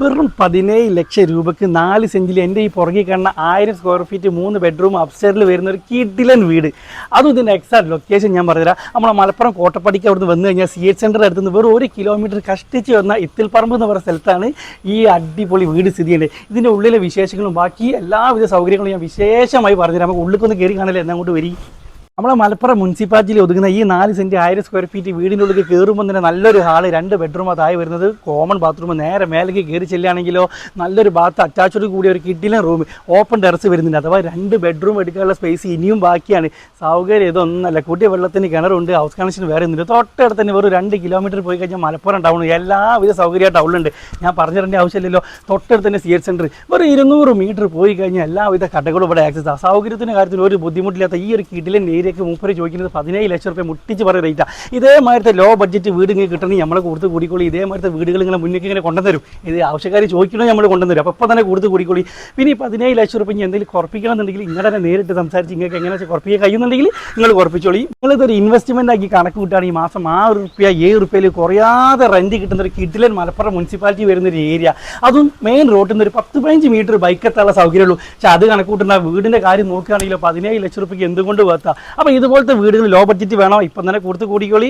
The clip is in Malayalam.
വെറും പതിനേഴ് ലക്ഷം രൂപയ്ക്ക് നാല് സെഞ്ചിൽ എന്റെ ഈ പുറകെ കാണുന്ന ആയിരം സ്ക്വയർ ഫീറ്റ് മൂന്ന് ബെഡ്റൂം അപ്സ്റ്റേറിൽ വരുന്ന ഒരു കിഡിലൻ വീട്. അതും ഇതിന്റെ എക്സാക്ട് ലൊക്കേഷൻ ഞാൻ പറഞ്ഞുതരാം. നമ്മളെ മലപ്പുറം കോട്ടപ്പടിക്ക് അവിടുന്ന് വന്നു കഴിഞ്ഞാൽ സി എച്ച് സെന്റർ അടുത്ത് നിന്ന് വെറും ഒരു കിലോമീറ്റർ കഷ്ടിച്ച് വന്ന ഇത്തിൽപ്പറമ്പ് എന്ന് പറയുന്ന സ്ഥലത്താണ് ഈ അടിപൊളി വീട് സ്ഥിതി ചെയ്യുന്നത്. ഇതിന്റെ ഉള്ളിലെ വിശേഷങ്ങളും ബാക്കി എല്ലാവിധ സൗകര്യങ്ങളും ഞാൻ വിശേഷമായി പറഞ്ഞുതരാം. നമുക്ക് ഉള്ളിൽ വരിക കയറി കാണില്ല? അങ്ങോട്ട് വരി. നമ്മളെ മലപ്പുറം മുനിസിപ്പാലിറ്റിയിൽ ഒതുങ്ങുന്ന ഈ നാല് സെന്റ് ആയിരം സ്ക്വയർ ഫീറ്റ് വീടിന്റെ ഉള്ളിൽ കയറുമ്പോൾ തന്നെ നല്ലൊരു ഹാൾ രണ്ട് ബെഡ്റൂം അതായി വരുന്നത് കോമൺ ബാത്റൂം നേരെ മേലേക്ക് കയറി ചെല്ലുകയാണെങ്കിലോ നല്ലൊരു ബാത്ത് അറ്റാച്ചോട് കൂടിയ ഒരു കിഡിലെ റൂം ഓപ്പൺ ടെറസ് വരുന്നുണ്ട്. അഥവാ രണ്ട് ബെഡ്റൂം എടുക്കാനുള്ള സ്പേസ് ഇനിയും ബാക്കിയാണ്. സൗകര്യം ഇതൊന്നല്ല. കൂട്ടിയ വെള്ളത്തിന് കിണറുണ്ട് ഹൗസ് കണക്ഷൻ വേറെ ഒന്നുമില്ല. തൊട്ടടുത്ത് തന്നെ വെറും രണ്ട് കിലോമീറ്റർ പോയി കഴിഞ്ഞാൽ മലപ്പുറം ടൗൺ എല്ലാവിധ സൗകര്യ ടൗണിലുണ്ട് ഞാൻ പറഞ്ഞിരേണ്ട ആവശ്യമില്ലല്ലോ. തൊട്ടടുത്ത് തന്നെ സി എച്ച് സെന്റർ വെറും ഇരുന്നൂറ് മീറ്റർ പോയി കഴിഞ്ഞാൽ എല്ലാവിധ കടകളും ഇവിടെ ആക്സസ് സൗകര്യത്തിന്റെ കാര്യത്തിൽ ഒരു ബുദ്ധിമുട്ടില്ലാത്ത ഈ ഒരു കിഡിലെ കിടിലൻ ഏരിയക്ക് മൂപ്പര് ചോദിക്കുന്നത് പതിനേഴ് ലക്ഷം റുപ്യ മുട്ടിച്ച് പറയുന്ന റേറ്റാണ് ഇതേമാതിരത്തെ ലോ ബഡ്ജറ്റ് വീട് ഇങ്ങനെ കിട്ടണമെങ്കിൽ നമ്മളെ കൊടുത്ത് കൂടിക്കോളി. ഇതേമാതിരത്തെ വീടുകൾ ഇങ്ങനെ മുന്നിലേക്ക് ഇങ്ങനെ കൊണ്ടുവരും ഇത് ആവശ്യക്കാർ ചോദിക്കണോ നമ്മൾ കൊണ്ടുവരും അപ്പോൾ തന്നെ കൊടുത്ത് കൂടിക്കോളി. പിന്നെ ഈ പതിനേഴ് ലക്ഷം റുപ്യ ഇനി എന്തെങ്കിലും കുറപ്പിക്കണം എന്നുണ്ടെങ്കിൽ ഇങ്ങനെ തന്നെ നേരിട്ട് സംസാരിച്ച് നിങ്ങൾക്ക് എങ്ങനെ കുറപ്പിക്കാൻ കഴിയുന്നുണ്ടെങ്കിൽ നിങ്ങൾ കുറപ്പിച്ചോളി. നിങ്ങളിതൊരു ഇൻവെസ്റ്റ്മെന്റ് ആക്കി കണക്ക് കൂട്ടുകയാണെങ്കിൽ മാസം ആറ് റുപ്യ ഏഴ് റുപ്യയിൽ കുറയാതെ റെന്റ് കിട്ടുന്ന ഒരു കിഡിലൻ മലപ്പുറം മുനിസിപ്പാലിറ്റി വരുന്ന ഒരു ഏരിയ അതും മെയിൻ റോഡിൽ നിന്ന് ഒരു പത്ത് പതിനഞ്ച് മീറ്റർ ബൈക്കെത്താനുള്ള സൗകര്യമുള്ളൂ. പക്ഷേ അത് കണക്ക് കൂട്ടുന്ന വീടിന്റെ കാര്യം നോക്കുകയാണെങ്കിൽ പതിനേഴ് ലക്ഷം റുപ്യക്ക് എന്തുകൊണ്ട് വേർത്താം അപ്പോൾ ഇതുപോലത്തെ വീടുകൾ ലോ ബഡ്ജറ്റ് വേണോ? ഇപ്പം തന്നെ കൊടുത്ത് കൂടിക്കോളി.